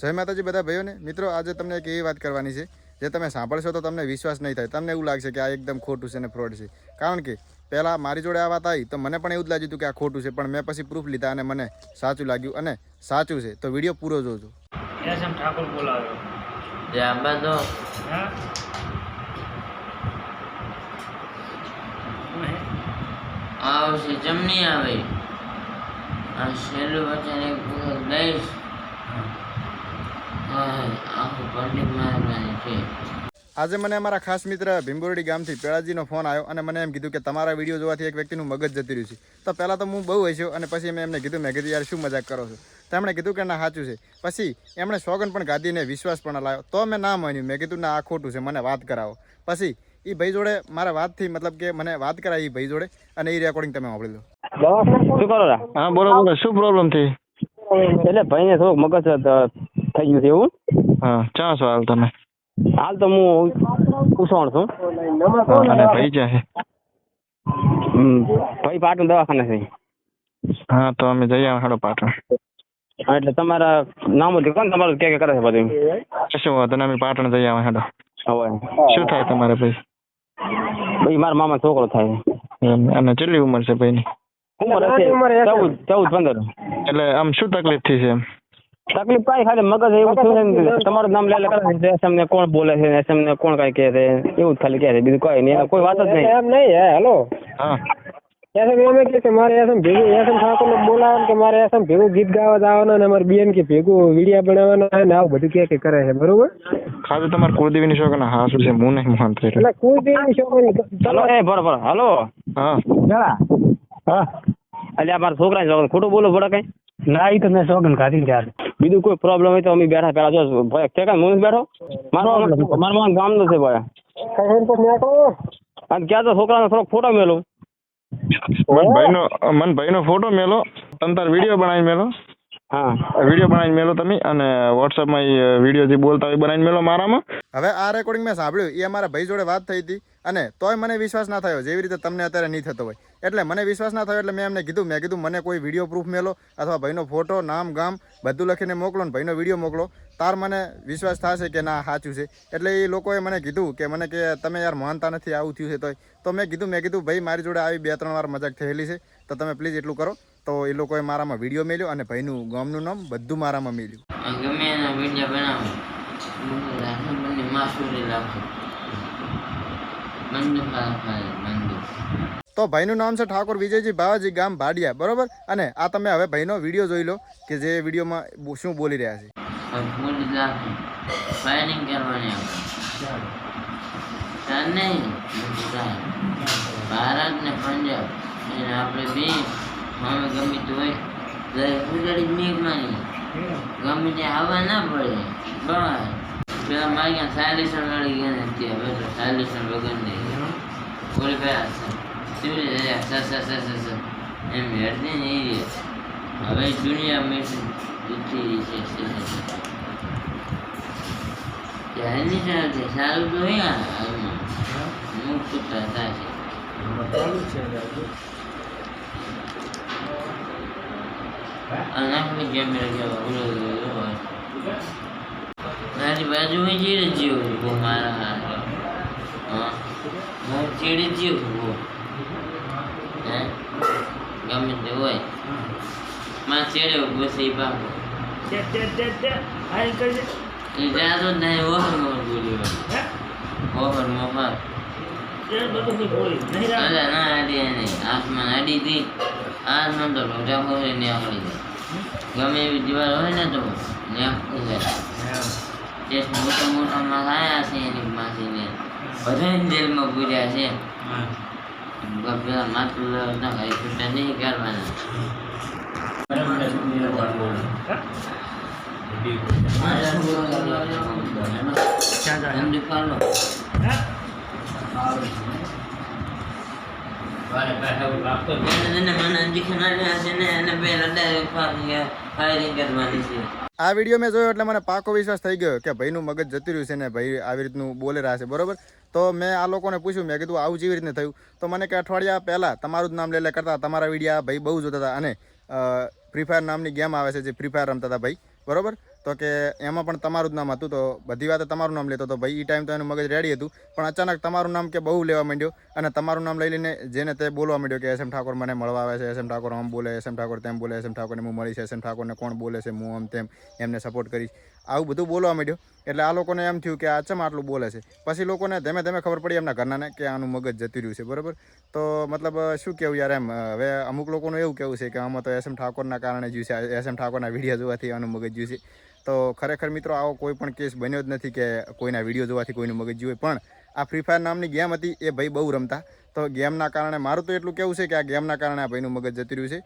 જય માતાજી બધા ભાઈઓને. મિત્રો આજે તમને એક એવી વાત કરવાની છે જે તમે સાંભળશો તો તમને વિશ્વાસ નહીં થાય. તમને એવું લાગશે કે આ એકદમ ખોટું છે ને ફ્રોડ છે. કારણ કે પહેલાં મારી જોડે આ વાત આવી તો મને પણ એવું જ લાગ્યું હતું કે આ ખોટું છે પણ મેં પછી પ્રૂફ લીધા અને મને સાચું લાગ્યું અને સાચું છે. તો વીડિયો પૂરો જોજો. ઠાકોર બોલાવ્યો? આવશે આવે. આ છેલ્લું વચન એક વખત દઈશ હા, આખું પંડિત મહારાજ છે આજે મને અમારા ખાસ મિત્ર ભીમબોરડી ગામથી પેળાજીનો ફોન આવ્યો અને મને એમ કીધું કે તમારા વીડિયો જોવાથી એક વ્યક્તિનું મગજ જતી રહ્યું છે. તો પહેલાં તો હું બહુ હસ્યો અને પછી મેં એમને કીધું મેં કીધું યાર શું મજાક કરો છો? તો એમણે કીધું કે ના સાચું છે. પછી એમણે સોગન પણ ગાધીને વિશ્વાસ પણ લાવ્યો. તો મેં ના માન્યું. મેં કીધું ના આ ખોટું છે. મને વાત કરાવો. પછી એ ભાઈ જોડે મારા વાતથી મતલબ કે મને વાત કરાવી એ ભાઈ જોડે અને એ રેકોર્ડિંગ તમે સાંભળી લો. શું કરો હા બોલો બોલો. શું પ્રોબ્લેમ થઈ? એટલે ભાઈને થોડુંક મગજ થઈ ગયું છે એવું? હા ચા છો હાલ તમે. હાલ તો હું ઉસવણ છું. અને ભાઈ જ્યાં ભાઈ પાટણ દવાખાને છે. હા તો અમે જઈ આવે હાડો પાટણ. એટલે તમારા નામ જ કોણ તમારું કે કે કરે છે બધું? શું વાંધો અમે પાટણ જઈ આવે હાડો. હવે. શું થાય તમારે ભાઈ? ભાઈ મારા મામા છોકરો થાય. અને કેટલી ઉંમર છે ભાઈની? ઉંમર ચૌદ ચૌદ પંદર. એટલે આમ શું તકલીફ થઈ છે એમ? તકલીફ કાંઈ ખાલી મગજ એવું થયું છે ને તમારું નામ લે લે કરે છે એસએમ ને કોણ બોલે છે એસએમ ને કોણ કાંઈ કહે છે એવું જ ખાલી કહે છે બીજું કોઈ નહીં કોઈ વાત જ નહીં. એમ નહીં હે હેલો. હા. એસમ એમ કે કે મારે એસમ ભેગું એસમ ઠાકોરને બોલાવવાનું કે મારે એસમ ભેગું ગીત ગાવા જવાનું અને મારે બેન કે ભેગું વીડિયો બનાવવાના ને આવું બધું કે કે કરે છે બરોબર? ખાલી તમારે કુળદેવીની શોખ હા શું છે હું નહીં માનતો એટલે. એટલે કુળદેવી છોકરી ચલો એ બરોબર હલો. હા. હા. એટલે આ મારા છોકરા ખોટું બોલો પડે કઈ. ના ઈ તો મેં સોગન ખાધી ત્યારે બીજું કોઈ પ્રોબ્લેમ હોય તો અમે બેઠા પેલા જો ભાઈ કે હું બેઠો? મારો મારો ગામ ગામનો છે ભાઈ અને ક્યાં તો છોકરાનો થોડોક ફોટો મેલો. મન ભાઈનો મન ભાઈનો ફોટો મેલો તમ તાર વીડિયો બનાવી મેલો. હા વીડિયો બનાવીને મેલો તમે અને વોટ્સઅપમાં એ વીડિયો જે બોલતા હોય બનાવીને મેલો મારામાં. હવે આ રેકોર્ડિંગ મેં સાંભળ્યું, એ અમારા ભાઈ જોડે વાત થઈ હતી અને તોય મને વિશ્વાસ ના થયો, જેવી રીતે તમને અત્યારે નહીં થતો હોય. એટલે મને વિશ્વાસ ના થયો એટલે મેં એમને કીધું, મેં કીધું, મને કોઈ વીડિયો પ્રૂફ મેલો અથવા ભાઈનો ફોટો નામ, ગામ બધું લખીને મોકલો ને ભાઈનો વીડિયો મોકલો. તાર મને વિશ્વાસ થશે કે ના, સાચું છે. એટલે એ લોકોએ મને કીધું કે, મને કે તમે યાર માનતા નથી, આવું થયું છે તોય. તો મેં કીધું મેં કીધું, ભાઈ, મારી જોડે આવી બે ત્રણ વાર મજાક થયેલી છે, તો તમે પ્લીઝ એટલું કરો. તો એ લોકોએ મારામાં વીડિયો મેળ્યો અને ભાઈનું ગામનું નામ બધું મારામાં મેળ્યું. ગમે એના વીડિયો બનાવો. મને માસુરી ખાલી તો ભાઈનું નામ છે ઠાકોર વિજયજી ભાવાજી ગામ ભાડિયા બરોબર? અને આ તમે હવે ભાઈનો વીડિયો જોઈ લો કે જે વિડીયોમાં શું બોલી રહ્યા છે. ભારત ને પંજાબ. આપણે બે અમે ગમે તો હોય. જય ઉગાડી મેઘ માની ગમે તે આવવા ના પડે. બસ. પેલા મારી ત્યાં સાયલેશન લડી ગયા ને ત્યાં હવે તો સાયલેશન વગર નહીં બોલી ભાઈ શિવરી રહ્યા સર સર સર સર સ એમ હેડતી ને એ રહે. હવે દુનિયા મેં દુઃખી રહી છે ત્યારે નહીં ચાલતી સારું તો હાલમાં. મુક્ત થતા છે. અને આપણે કેમ ગયા મારી બાજુ ચીડે જીવ ઊભો મારા હાથે. હા. હું ચીડે જીવ ઊભો હે? ગમે તે હોય. માં ચેડે ઊભો છે એ બાપો એ જાતો નહીં ઓહર મોહર બોલ્યો. ઓહર મોહર. અલા ના અડી નહીં. આસમાન અડી હતી. આસમાન તો લોઢા હોય ને આવડી જાય. ગમે એવી દિવાલ હોય ને તો આખી જાય. જે મોટા મોટા માસ આવ્યા છે એની માસીને. બધા જેલમાં પૂર્યા છે. પેલા ના છૂટા નહીં કરવાના. એમ આ વીડિયો મેં જોયો એટલે મને પાકો વિશ્વાસ થઈ ગયો કે ભાઈનું મગજ જતી રહ્યું છે ને ભાઈ આવી રીતનું બોલે રહ્યા છે બરોબર? તો મેં આ લોકોને પૂછ્યું મેં કીધું આવું જેવી રીતે થયું? તો મને કે અઠવાડિયા પહેલાં તમારું જ નામ લે લે કરતા તમારા વિડીયા ભાઈ બહુ જોતા હતા અને ફ્રી ફાયર નામની ગેમ આવે છે જે ફ્રી ફાયર રમતા હતા ભાઈ. બરોબર? તો કે એમાં પણ તમારું જ નામ હતું, તો બધી વાતે તમારું નામ લેતો તો ભાઈ એ ટાઈમ તો એનું મગજ રેડી હતું, પણ અચાનક તમારું નામ કે બહુ લેવા માંડ્યો અને તમારું નામ લઈ લઈને જેને તે બોલવા માંડ્યો કે એસ એમ ઠાકોર મને મળવા આવે છે, એસ એમ ઠાકોર આમ બોલે, એસ એમ ઠાકોર તેમ બોલે, એસ એમ ઠાકોરને હું મળીશ, એસ એમ ઠાકોરને કોણ બોલે છે, હું આમ તેમ એમને સપોર્ટ કરીશ. આવું બધું બોલવા માંડ્યો. એટલે આ લોકોને એમ થયું કે આ ચમ આટલું બોલે છે? પછી લોકોને ધીમે ધીમે ખબર પડી એમના ઘરનાને કે આનું મગજ જતું રહ્યું છે, બરાબર? તો મતલબ શું કેવું યાર એમ? હવે અમુક લોકોનું એવું કેવું છે કે આમાં તો એસ એમ ઠાકોરના કારણે જ્યું છે એસ એમ ઠાકોરના વીડિયો જોવાથી આનું મગજ જ્યું છે. તો ખરેખર મિત્રો, આવો કોઈ પણ કેસ બન્યો જ નથી કે કોઈના વીડિયો જોવાથી કોઈનું મગજ જ્યું પણ આ ફ્રી ફાયર નામની ગેમ હતી, એ ભાઈ બહુ રમતા. તો ગેમના કારણે મારું તો એટલું કેવું છે કે આ ગેમના કારણે આ ભાઈનું મગજ જતું રહ્યું છે.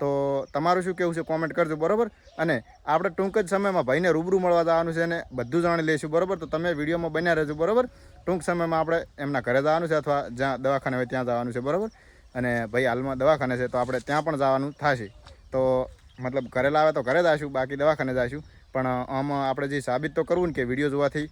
તો તમારું શું કેવું છે? કોમેન્ટ કરજો, બરાબર? અને આપણે ટૂંક જ સમયમાં ભાઈને રૂબરૂ મળવા જવાનું છે અને બધું જાણી લઈશું, બરોબર? તો તમે વિડીયોમાં બન્યા રહેજો, બરોબર? ટૂંક સમયમાં આપણે એમના ઘરે જવાનું છે અથવા જ્યાં દવાખાને હોય ત્યાં જવાનું છે, બરાબર? અને ભાઈ હાલમાં દવાખાને છે તો આપણે ત્યાં પણ જવાનું થશે. તો મતલબ ઘરે લાવે તો ઘરે જઈશું બાકી દવાખાને જઈશું પણ આમ આપણે જે સાબિત તો કરવું ને કે વીડિયો જોવાથી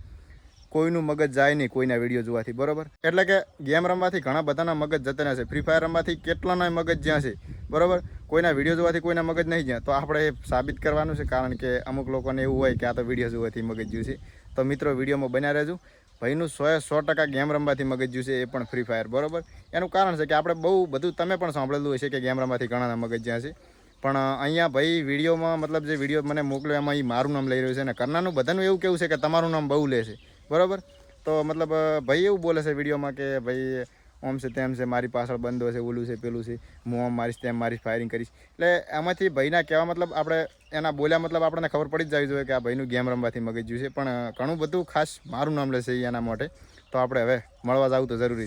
કોઈનું મગજ જાય નહીં કોઈના વીડિયો જોવાથી, બરોબર? એટલે કે ગેમ રમવાથી ઘણા બધાના મગજ જતા રહેશે ફ્રી ફાયર રમવાથી કેટલાના મગજ જ્યાં છે, બરાબર? કોઈના વીડિયો જોવાથી કોઈના મગજ નહીં જ્યાં. તો આપણે એ સાબિત કરવાનું છે, કારણ કે અમુક લોકોને એવું હોય કે આ તો વીડિયો જોવાથી મગજ જ્યું છે. તો મિત્રો, વિડીયોમાં બન્યા રહેજો. ભાઈનું સો સો ટકા ગેમ રમવાથી મગજ જ્યું છે, એ પણ ફ્રી ફાયર બરાબર? એનું કારણ છે કે આપણે બહુ બધું, તમે પણ સાંભળેલું હશે કે ગેમ રમવાથી ઘણાના મગજ જ્યાં છે. પણ અહીંયા ભાઈ વિડીયોમાં, મતલબ જે વીડિયો મને મોકલ્યો, એમાં એ મારું નામ લઈ રહ્યું છે અને કરનારનું બધાનું એવું કેવું છે કે તમારું નામ બહુ લે છે. બરાબર? તો મતલબ ભાઈ એવું બોલે છે વિડીયોમાં કે ભાઈ, ઓમ છે તેમ છે, મારી પાછળ બંધો છે, ઓલું છે, પેલું છે, હું આમ મારીશ, તેમ મારીશ ફાયરિંગ કરીશ. એટલે એમાંથી ભાઈના કહેવા મતલબ આપણે, એના બોલ્યા મતલબ આપણને ખબર પડી જ જવી જોઈએ કે આ ભાઈનું ગેમ રમવાથી મગજ જ્યું છે. પણ ઘણું બધું ખાસ મારું નામ લેશે એના માટે. તો આપણે હવે મળવા જવું તો જરૂરી છે.